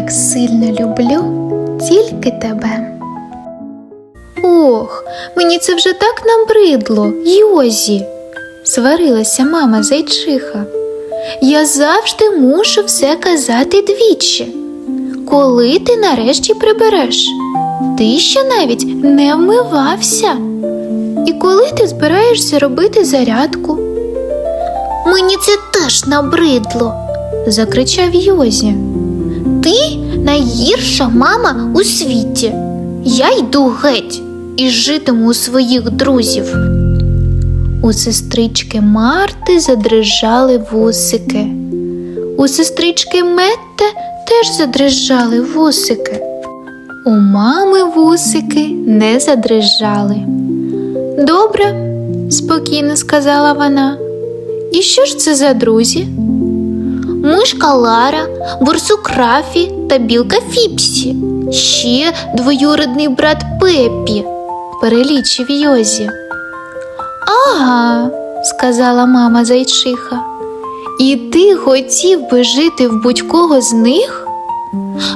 так сильно люблю тільки тебе. Ох, мені це вже так набридло, Йозі, сварилася мама зайчиха. Я завжди мушу все казати двічі. Коли ти нарешті прибереш? Ти ще навіть не вмивався. І коли ти збираєшся робити зарядку? Мені це теж набридло, закричав Йозі. Ти найгірша мама у світі. Я йду геть і житиму у своїх друзів. У сестрички Марти задрижали вусики. У сестрички Метте теж задрижали вусики. У мами вусики не задрижали. Добре, спокійно сказала вона. І що ж це за друзі? Мишка Лара, борсук Рафі та білка Фіпсі. Ще двоюрідний брат Пеппі, перелічив Йозі. Ага, сказала мама зайчиха. І ти хотів би жити в будь-кого з них?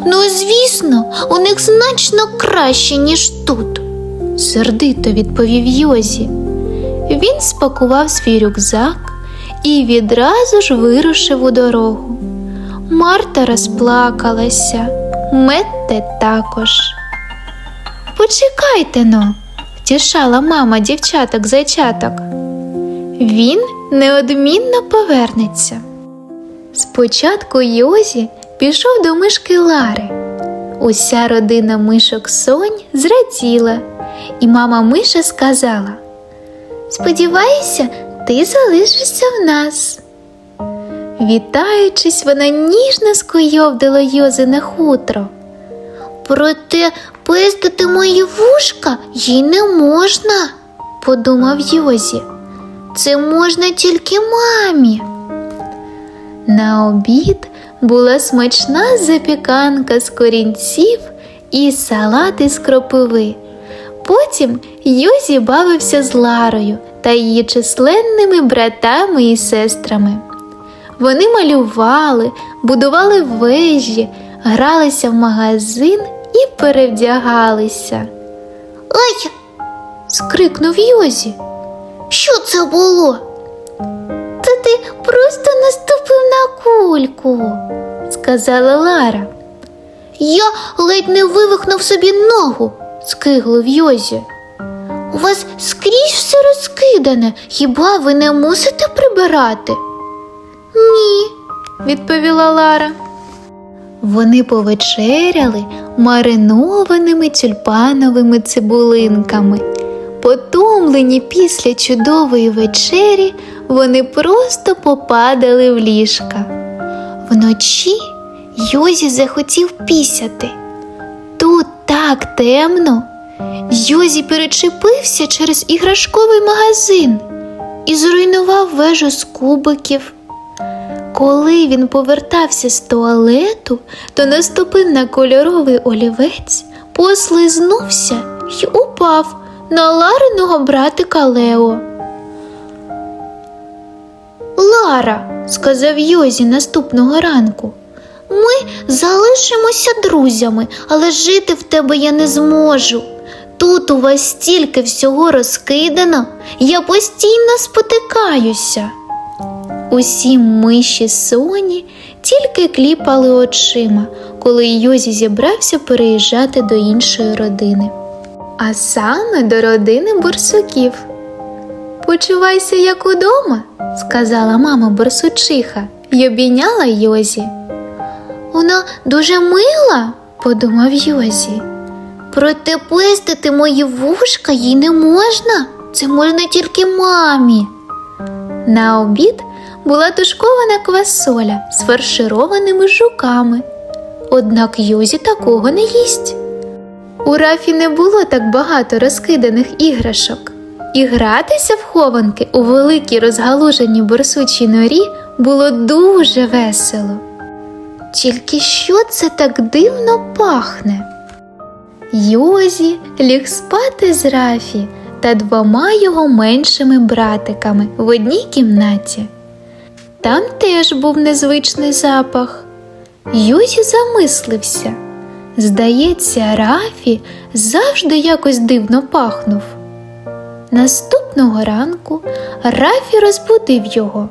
Ну, звісно, у них значно краще, ніж тут, сердито відповів Йозі. Він спакував свій рюкзак і відразу ж вирушив у дорогу. Марта розплакалася, Метте також. Почекайте но, втішала мама дівчаток зайчаток. Він неодмінно повернеться. Спочатку Йозі пішов до мишки Лари. Уся родина мишок Сонь зраділа, і мама Миша сказала: Сподіваюся, ти залишишся в нас. Вітаючись, вона ніжно скойовдила Йозине хутро. Проте пестити мої вушка їй не можна, подумав Йозі. Це можна тільки мамі. На обід була смачна запіканка з корінців і салат із кропиви. Потім Йозі бавився з Ларою та її численними братами і сестрами. Вони малювали, будували вежі, гралися в магазин і перевдягалися. Ай! скрикнув Йозі. Що це було? Та ти просто наступив на кульку, сказала Лара. Я ледь не вивихнув собі ногу, скиглив Йозі. У вас скрізь все розкидане, хіба ви не мусите прибирати? Ні, відповіла Лара. Вони повечеряли маринованими тюльпановими цибулинками. Потомлені після чудової вечері, вони просто попадали в ліжка. Вночі Йозі захотів пісяти. Тут так темно. Йозі перечепився через іграшковий магазин і зруйнував вежу з кубиків. Коли він повертався з туалету, то наступив на кольоровий олівець, послизнувся й упав на Лариного братика Лео. Лара, сказав Йозі наступного ранку, ми залишимося друзями, але жити в тебе я не зможу. Тут у вас стільки всього розкидано, я постійно спотикаюся. Усі миші соні тільки кліпали очима, коли Йозі зібрався переїжджати до іншої родини. А саме до родини борсуків. Почувайся, як удома, сказала мама борсучиха й обійняла Йозі. Вона дуже мила, подумав Йозі. Проте пестити мої вушка їй не можна. Це можна тільки мамі. На обід була тушкована квасоля з фаршированими жуками. Однак Юзі такого не їсть. У рафі не було так багато розкиданих іграшок, і гратися в хованки у великій розгалуженій борсучій норі було дуже весело. Тільки що це так дивно пахне? Йозі ліг спати з Рафі та двома його меншими братиками в одній кімнаті. Там теж був незвичний запах. Йозі замислився. Здається, Рафі завжди якось дивно пахнув. Наступного ранку Рафі розбудив його.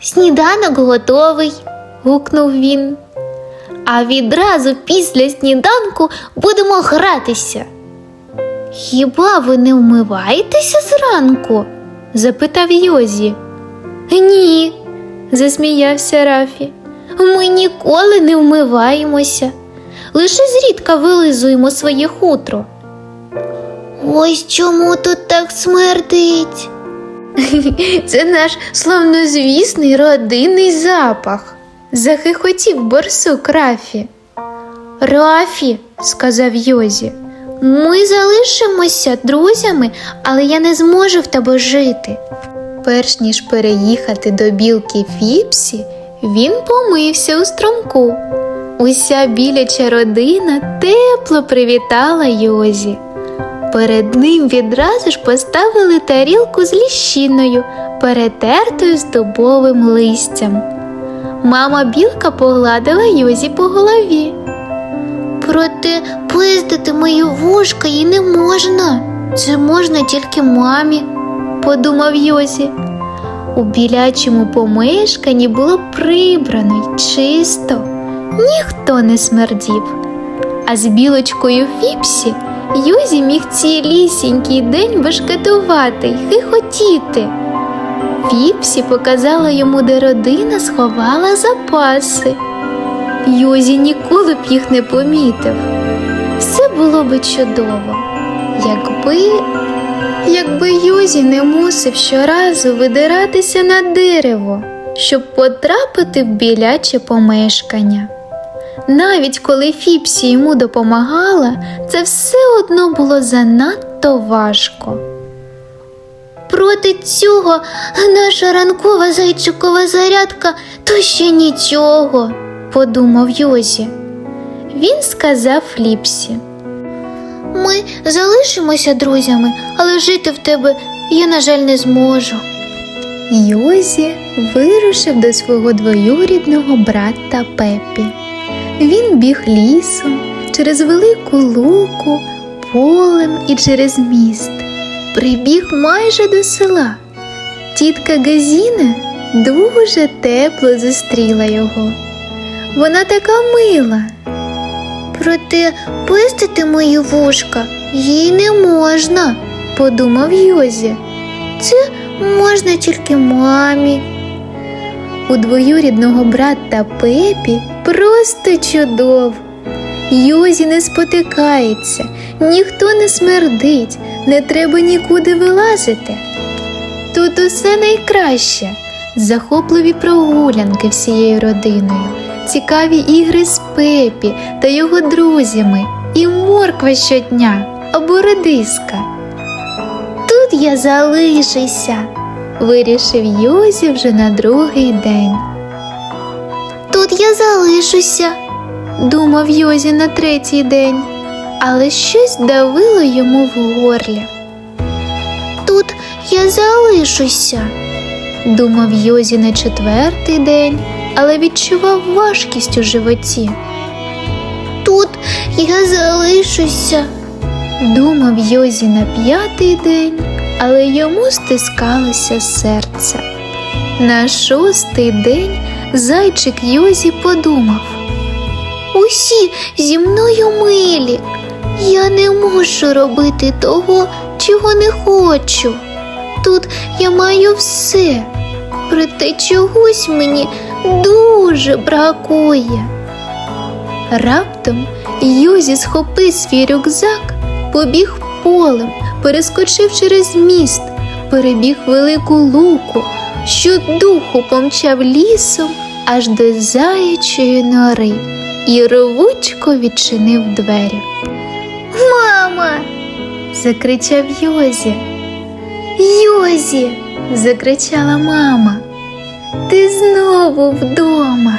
Сніданок готовий, гукнув він. А відразу після сніданку будемо гратися. Хіба ви не вмиваєтеся зранку? запитав Йозі. Ні, засміявся Рафі. Ми ніколи не вмиваємося, лише зрідка вилизуємо своє хутро. Ось чому тут так смердить. Це наш славнозвісний родинний запах, захихотів борсук Рафі. Рафі, сказав Йозі, ми залишимося друзями, але я не зможу в тебе жити. Перш ніж переїхати до білки Фіпсі, він помився у струмку. Уся біляча родина тепло привітала Йозі. Перед ним відразу ж поставили тарілку з ліщиною, перетертою з дубовим листям. Мама білка погладила Йозі по голові. Проте пиздити мої вушка їй не можна. Це можна тільки мамі, подумав Йозі. У білячому помешканні було прибрано й чисто, ніхто не смердів. А з білочкою Фіпсі Юзі міг цілісінький день бешкетувати й хихотіти. Фіпсі показала йому, де родина сховала запаси. Юзі ніколи б їх не помітив. Все було би чудово, якби, якби Юзі не мусив щоразу видиратися на дерево, щоб потрапити в біляче помешкання. Навіть коли Фіпсі йому допомагала, це все одно було занадто важко. Проти цього наша ранкова зайчикова зарядка то ще нічого, подумав Йозі. Він сказав Фліпсі. Ми залишимося друзями, але жити в тебе я, на жаль, не зможу. Йозі вирушив до свого двоюрідного брата Пепі. Він біг лісом через велику луку, полем і через міст. Прибіг майже до села. Тітка Газіна дуже тепло зустріла його. Вона така мила. Проте пистити мої вушка їй не можна, подумав Йозі. Це можна тільки мамі. У двоюрідного брата Пепі просто чудово. Йозі не спотикається, ніхто не смердить, не треба нікуди вилазити. Тут усе найкраще, захопливі прогулянки всією родиною, цікаві ігри з Пепі та його друзями, і морква щодня або редиска. Тут я залишуся, вирішив Йозі вже на другий день. Тут я залишуся, думав Йозі на третій день, але щось давило йому в горлі. Тут я залишуся, думав Йозі на четвертий день, але відчував важкість у животі. Тут я залишуся, думав Йозі на п'ятий день, але йому стискалося серце. На шостий день зайчик Йозі подумав. Усі зі мною милі. Я не можу робити того, чого не хочу. Тут я маю все, проте чогось мені дуже бракує. Раптом Юзі схопив свій рюкзак, побіг полем, перескочив через міст, перебіг велику луку, щодуху помчав лісом аж до заячої нори і рвучко відчинив двері. Мама. закричав Йозі. Йозі. закричала мама. Ти знову вдома.